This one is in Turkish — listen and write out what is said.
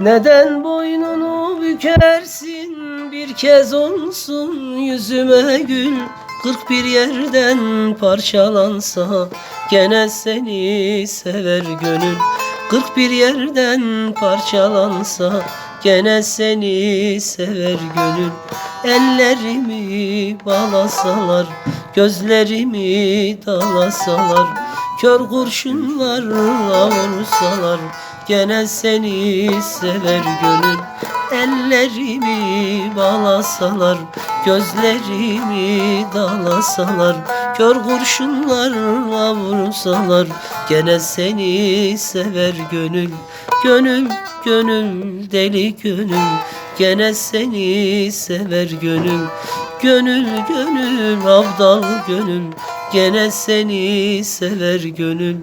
Neden boynunu bükersin? Bir kez olsun yüzüme gül. Kırk bir yerden parçalansa gene seni sever gönül. Kırk bir yerden parçalansa gene seni sever gönül. Ellerimi bağlasalar gözlerimi dalasalar. Kör kurşunlarla vursalar Gene seni sever gönül. Ellerimi bağlasalar Gözlerimi dalasalar. Kör kurşunlarla vursalar Gene seni sever gönül. Gönül, gönül, deli gönül Gene seni sever gönül. Gönül, gönül, avdal gönül Gene seni sever gönül